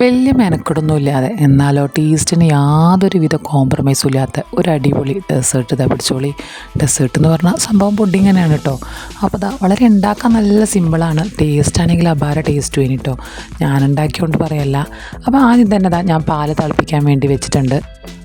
വലിയ മെനക്കെടൊന്നും ഇല്ലാതെ എന്നാലോ ടേസ്റ്റിന് യാതൊരുവിധ കോംപ്രമൈസും ഇല്ലാത്ത ഒരു അടിപൊളി ഡെസേർട്ട് ഇതാ പിടിച്ചോളി. ഡെസേർട്ട് എന്ന് പറഞ്ഞാൽ സംഭവം പുഡിങ് തന്നെയാണ് കേട്ടോ. അപ്പോൾ ഇതാ വളരെ ഉണ്ടാക്കാൻ നല്ല സിമ്പിളാണ് ടേസ്റ്റ് ആണെങ്കിൽ അപാര ടേസ്റ്റ് വേണം കേട്ടോ ഞാൻ ഉണ്ടാക്കിയോണ്ട് പറയല്ല. അപ്പോൾ ആദ്യം തന്നെ ഞാൻ പാൽ തിളപ്പിക്കാൻ വേണ്ടി വെച്ചിട്ടുണ്ട്.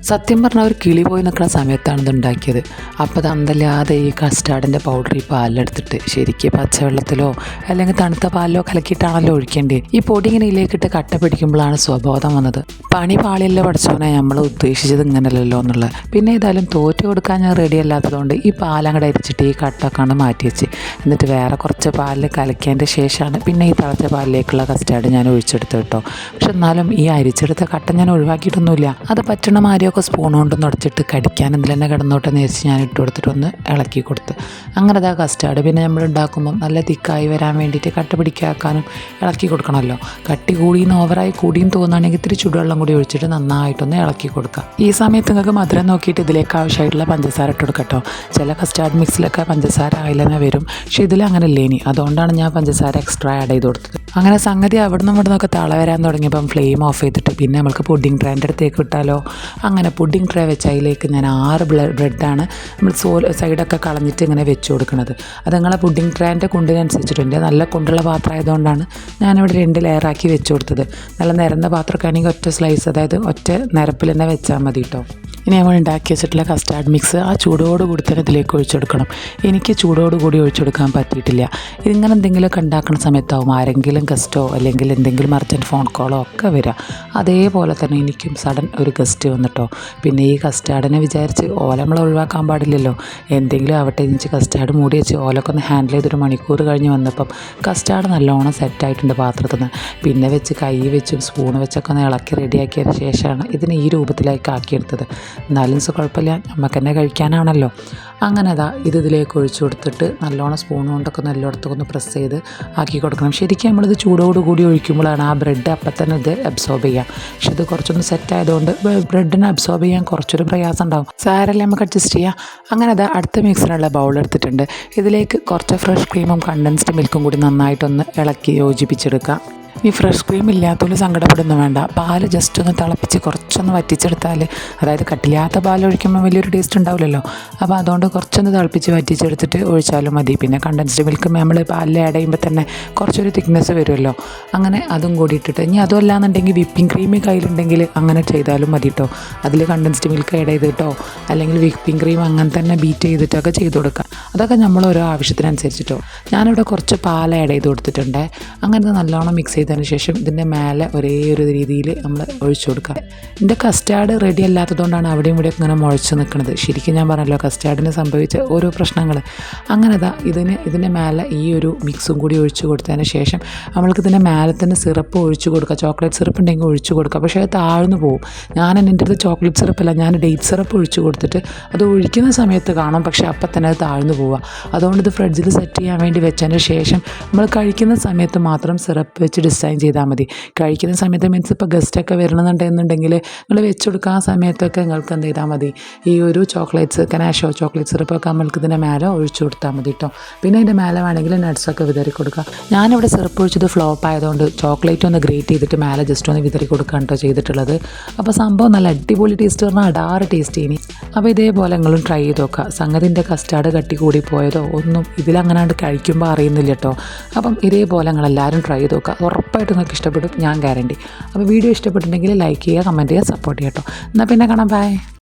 സത്യം പറഞ്ഞാൽ ഒരു കിളി പോയി നിൽക്കുന്ന സമയത്താണ് ഇത് ഉണ്ടാക്കിയത്. അപ്പോൾ അത് അന്തല്ലാതെ ഈ കസ്റ്റാർഡിന്റെ പൗഡർ ഈ പാലിലെടുത്തിട്ട് ശരിക്കും പച്ചവെള്ളത്തിലോ അല്ലെങ്കിൽ തണുത്ത പാലിലോ കലക്കിയിട്ടാണല്ലോ ഒഴിക്കേണ്ടത്. ഈ പൊടി ഇങ്ങനെ ഇതിലേക്കിട്ട് കട്ട പിടിക്കുമ്പോഴാണ് സ്വബോധം വന്നത്. പണി പാളിയല്ല പഠിച്ചോനെ നമ്മൾ ഉദ്ദേശിച്ചത് ഇങ്ങനെയല്ലല്ലോ എന്നുള്ളത്. പിന്നെ ഏതായാലും തോറ്റു കൊടുക്കാൻ ഞാൻ റെഡി അല്ലാത്തതുകൊണ്ട് ഈ പാലങ്ങടെ അരിച്ചിട്ട് ഈ കട്ടൊക്കെയാണ് മാറ്റി വെച്ച്. എന്നിട്ട് വേറെ കുറച്ച് പാലിൽ കലക്കിയതിന്റെ ശേഷമാണ് പിന്നെ ഈ തിളച്ച പാലിലേക്കുള്ള കസ്റ്റാർഡ് ഞാൻ ഒഴിച്ചെടുത്ത് കേട്ടോ. പക്ഷെ എന്നാലും ഈ അരിച്ചെടുത്ത കട്ട ഞാൻ ഒഴിവാക്കിയിട്ടൊന്നുമില്ല. അത് പറ്റണ മാതിരിയൊക്കെ സ്പൂൺ കൊണ്ട് തുടച്ചിട്ട് കടിക്കാൻ എന്തിൽ തന്നെ കിടന്നോട്ടെ നേരിച്ച് ഞാൻ ഇട്ട് കൊടുത്തിട്ട് ഒന്ന് ഇളക്കി കൊടുത്ത്. അങ്ങനെ അതാ കസ്റ്റാർഡ് പിന്നെ നമ്മൾ ഉണ്ടാക്കുമ്പോൾ നല്ല തിക്കായി വരാൻ വേണ്ടിയിട്ട് കട്ട പിടിക്കാക്കാനും ഇളക്കി കൊടുക്കണമല്ലോ. കട്ടി കൂടിയും ഓവറായി കൂടിയും തോന്നുകയാണെങ്കിൽ ഇത്തിരി ചുടുവെള്ളം കൂടി ഒഴിച്ചിട്ട് നന്നായിട്ടൊന്ന് ഇളക്കി കൊടുക്കുക. ഈ സമയത്ത് നിങ്ങൾക്ക് മധുരം നോക്കിയിട്ട് ഇതിലേക്ക് ആവശ്യമായിട്ടുള്ള പഞ്ചസാര ഇട്ട് കൊടുക്കട്ടോ. ചില കസ്റ്റാർഡ് മിക്സിലൊക്കെ പഞ്ചസാര ആയില്ലെന്നെ വരും. പക്ഷെ ഇതിൽ അങ്ങനെ ഇല്ലേ ഇനി. അതുകൊണ്ടാണ് ഞാൻ പഞ്ചസാര എക്സ്ട്രാ ആഡ് ചെയ്ത് കൊടുത്തത്. അങ്ങനെ സംഗതി അവിടെ നിന്ന് ഇവിടെ നിന്നൊക്കെ തള വരാൻ തുടങ്ങിയപ്പം ഫ്ലെയിം ഓഫ് ചെയ്തിട്ട് പിന്നെ നമ്മൾക്ക് പുഡിംഗ് ട്രാന്റെ അടുത്തേക്ക് വിട്ടാലോ അങ്ങനെ പുഡിംഗ് ട്രേ വെച്ച് അതിലേക്ക് ഞാൻ ആറ് ബ്രെഡാണ് നമ്മൾ സോൽ സൈഡൊക്കെ കളഞ്ഞിട്ട് ഇങ്ങനെ വെച്ച് കൊടുക്കുന്നത്. അത് നിങ്ങളെ പുഡിംഗ് ട്രേന്റെ കുണ്ടിനനുസരിച്ചിട്ടുണ്ട്. നല്ല കുണ്ടുള്ള പാത്രം ആയതുകൊണ്ടാണ് ഞാനിവിടെ രണ്ട് ലെയറാക്കി വെച്ച് കൊടുത്തത്. നല്ല നിരന്ന പാത്രമൊക്കെ ആണെങ്കിൽ ഒറ്റ സ്ലൈസ് അതായത് ഒറ്റ നിരപ്പിൽ തന്നെ വെച്ചാൽ മതി കേട്ടോ. ഇനി നമ്മൾ ഉണ്ടാക്കി വെച്ചിട്ടുള്ള കസ്റ്റാർഡ് മിക്സ് ആ ചൂടോട് കൂടി തന്നെ ഇതിലേക്ക് ഒഴിച്ചെടുക്കണം. എനിക്ക് ചൂടോട് കൂടി ഒഴിച്ചെടുക്കാൻ പറ്റിയിട്ടില്ല. ഇതിങ്ങനെ എന്തെങ്കിലുമൊക്കെ ഉണ്ടാക്കുന്ന സമയത്താവും ആരെങ്കിലും ഗസ്റ്റോ അല്ലെങ്കിൽ എന്തെങ്കിലും അർജന്റ് ഫോൺ കോളോ ഒക്കെ വരാം. അതേപോലെ തന്നെ എനിക്കും സഡൻ ഒരു ഗസ്റ്റ് വന്നിട്ടോ. പിന്നെ ഈ കസ്റ്റാർഡിനെ വിചാരിച്ച് ഓല നമ്മൾ ഒഴിവാക്കാൻ പാടില്ലല്ലോ. എന്തെങ്കിലും ആവട്ടെ എനിക്ക് കസ്റ്റാർഡ് മൂടി വെച്ച് ഓലൊക്കെ ഒന്ന് ഹാൻഡിൽ ചെയ്തൊരു മണിക്കൂർ കഴിഞ്ഞ് വന്നപ്പം കസ്റ്റാർഡ് നല്ലോണം സെറ്റായിട്ടുണ്ട് പാത്രത്തിൽ നിന്ന്. പിന്നെ വെച്ച് കൈ വെച്ചും സ്പൂൺ വെച്ചൊക്കെ ഒന്ന് ഇളക്കി റെഡിയാക്കിയതിന് ശേഷമാണ് ഇതിനെ ഈ രൂപത്തിലേക്ക് ആക്കിയെടുത്തത് എന്നാലും കുഴപ്പമില്ല. നമുക്ക് തന്നെ കഴിക്കാനാണല്ലോ. അങ്ങനെ അതാ ഇത് ഇതിലേക്ക് ഒഴിച്ചു കൊടുത്തിട്ട് നല്ലോണം സ്പൂൺ കൊണ്ടൊക്കെ നല്ലോടത്തൊക്കെ ഒന്ന് പ്രസ് ചെയ്ത് ആക്കി കൊടുക്കണം. ശരിക്കും നമ്മളിത് ചൂടോട് കൂടി ഒഴിക്കുമ്പോഴാണ് ആ ബ്രെഡ് അപ്പം തന്നെ ഇത് അബ്സോർബ് ചെയ്യാം. പക്ഷെ ഇത് കുറച്ചൊന്ന് സെറ്റ് ആയതുകൊണ്ട് ബ്രെഡിനെ അബ്സോർബ് ചെയ്യാൻ കുറച്ചൊരു പ്രയാസം ഉണ്ടാവും. സാരല്ലേ നമുക്ക് അഡ്ജസ്റ്റ് ചെയ്യാം. അങ്ങനെ അത് അടുത്ത മിക്സിനുള്ള ബൗൾ എടുത്തിട്ടുണ്ട്. ഇതിലേക്ക് കുറച്ച് ഫ്രഷ് ക്രീമും കണ്ടൻസ്ഡ് മിൽക്കും കൂടി നന്നായിട്ടൊന്ന് ഇളക്കി യോജിപ്പിച്ചെടുക്കുക ഈ ഫ്രഷ് ക്രീം ഇല്ലാത്തവർ സങ്കടപ്പെടുന്നു വേണ്ട. പാൽ ജസ്റ്റ് ഒന്ന് തിളപ്പിച്ച് കുറച്ചൊന്ന് വറ്റിച്ചെടുത്താൽ അതായത് കട്ടില്ലാത്ത പാൽ ഒഴിക്കുമ്പോൾ വലിയൊരു ടേസ്റ്റ് ഉണ്ടാവില്ലല്ലോ. അപ്പോൾ അതുകൊണ്ട് കുറച്ചൊന്ന് തിളപ്പിച്ച് വറ്റിച്ചെടുത്തിട്ട് ഒഴിച്ചാലും മതി. പിന്നെ കണ്ടൻസ്ഡ് മിൽക്ക് നമ്മൾ പാലിൽ ആഡ് ചെയ്യുമ്പോൾ തന്നെ കുറച്ചൊരു തിക്നെസ് വരുമല്ലോ. അങ്ങനെ അതും കൂടി ഇട്ടിട്ട് ഇനി അതുമല്ല എന്നുണ്ടെങ്കിൽ വിപ്പിംഗ് ക്രീം കയ്യിലുണ്ടെങ്കിൽ അങ്ങനെ ചെയ്താലും മതി കേട്ടോ അതിൽ കണ്ടൻസ്ഡ് മിൽക്ക് ആഡ് ചെയ്തിട്ടോ അല്ലെങ്കിൽ വിപ്പിംഗ് ക്രീം അങ്ങനെ തന്നെ ബീറ്റ് ചെയ്തിട്ടൊക്കെ ചെയ്ത് കൊടുക്കാം. അതൊക്കെ നമ്മൾ ഓരോ ആവശ്യത്തിനനുസരിച്ചിട്ടോ ഞാനിവിടെ കുറച്ച് പാൽ ആഡ് ചെയ്ത് കൊടുത്തിട്ടുണ്ട്. അങ്ങനെ നല്ലോണം മിക്സ് ചെയ്തതിന് ശേഷം ഇതിന്റെ മേലെ ഒരേ ഒരു രീതിയിൽ നമ്മൾ ഒഴിച്ചു കൊടുക്കുക. ഇതിന്റെ കസ്റ്റാർഡ് റെഡി അല്ലാത്തതുകൊണ്ടാണ് അവിടെയും ഇവിടെയും ഇങ്ങനെ മുഴച്ച് നിൽക്കുന്നത് ശരിക്കും ഞാൻ പറഞ്ഞല്ലോ കസ്റ്റാർഡിന് സംഭവിച്ച ഓരോ പ്രശ്നങ്ങൾ അങ്ങനെ ദാ ഇതിന് ഇതിന്റെ മേലെ ഈ ഒരു മിക്സും കൂടി ഒഴിച്ചു കൊടുത്തതിന് ശേഷം നമ്മൾക്ക് ഇതിന്റെ മേലെ തന്നെ സിറപ്പ് ഒഴിച്ചു കൊടുക്കുക. ചോക്ലേറ്റ് സിറപ്പ് ഉണ്ടെങ്കിൽ ഒഴിച്ചു കൊടുക്കുക. പക്ഷേ അത് താഴ്ന്നു പോകും ഞാൻ എന്റെ അടുത്ത് ചോക്ലേറ്റ് സിറപ്പല്ല ഞാൻ ഡേറ്റ് സിറപ്പ് ഒഴിച്ചു കൊടുത്തിട്ട് അത് ഒഴിക്കുന്ന സമയത്ത് കാണാം. പക്ഷേ അപ്പം തന്നെ അത് താഴ്ന്നു പോവുക. അതുകൊണ്ട് ഇത് ഫ്രിഡ്ജിൽ സെറ്റ് ചെയ്യാൻ വേണ്ടി വെച്ചതിന് ശേഷം നമ്മൾ കഴിക്കുന്ന സമയത്ത് മാത്രം സിറപ്പ് വെച്ച് ഡിസൈൻ ചെയ്താൽ മതി. കഴിക്കുന്ന സമയത്ത് മീൻസ് ഇപ്പോൾ ഗസ്റ്റൊക്കെ വരണമെന്നുണ്ടെന്നുണ്ടെങ്കിൽ നിങ്ങൾ വെച്ച് കൊടുക്കാൻ സമയത്തൊക്കെ നിങ്ങൾക്ക് എന്ത് ചെയ്താൽ മതി. ഈ ഒരു ചോക്ലേറ്റ്സ് കനാഷോ ചോക്ലേറ്റ് സിറപ്പൊക്കെ നമ്മൾക്ക് ഇതിന്റെ മേലെ ഒഴിച്ചു കൊടുത്താൽ മതി കേട്ടോ പിന്നെ ഇതിന്റെ മേലെ വേണമെങ്കിൽ നട്ട്സൊക്കെ വിതറി കൊടുക്കുക. ഞാനിവിടെ സിറപ്പ് ഒഴിച്ചത് ഫ്ലോപ്പ് ആയതുകൊണ്ട് ചോക്ലേറ്റ് ഒന്ന് ഗ്രേറ്റ് ചെയ്തിട്ട് മേലെ ജസ്റ്റ് ഒന്ന് വിതറി കൊടുക്കാൻ കേട്ടോ ചെയ്തിട്ടുള്ളത്. അപ്പോൾ സംഭവം നല്ല അടിപൊളി ടേസ്റ്റ് പറഞ്ഞാൽ അടാറ് ടേസ്റ്റ് ഇനി. അപ്പോൾ ഇതേപോലെ നിങ്ങളും ട്രൈ ചെയ്ത് നോക്കുക. സംഗതിന്റെ കസ്റ്റാർഡ് കട്ടി കൂടി പോയതോ ഒന്നും ഇതിലങ്ങനാണ്ട് കഴിക്കുമ്പോൾ അറിയുന്നില്ല കേട്ടോ അപ്പം ഇതേപോലെ നിങ്ങളെല്ലാവരും ട്രൈ ചെയ്ത് നോക്കുക. ഉറപ്പായിട്ടും നിങ്ങൾക്ക് ഇഷ്ടപ്പെടും. ഞാൻ ഗ്യാരണ്ടി അപ്പോൾ വീഡിയോ ഇഷ്ടപ്പെട്ടിട്ടുണ്ടെങ്കിൽ ലൈക്ക് ചെയ്യുക കമന്റ് ചെയ്യുക സപ്പോർട്ട് ചെയ്യുക കേട്ടോ എന്നാൽ പിന്നെ കാണാം. ബൈ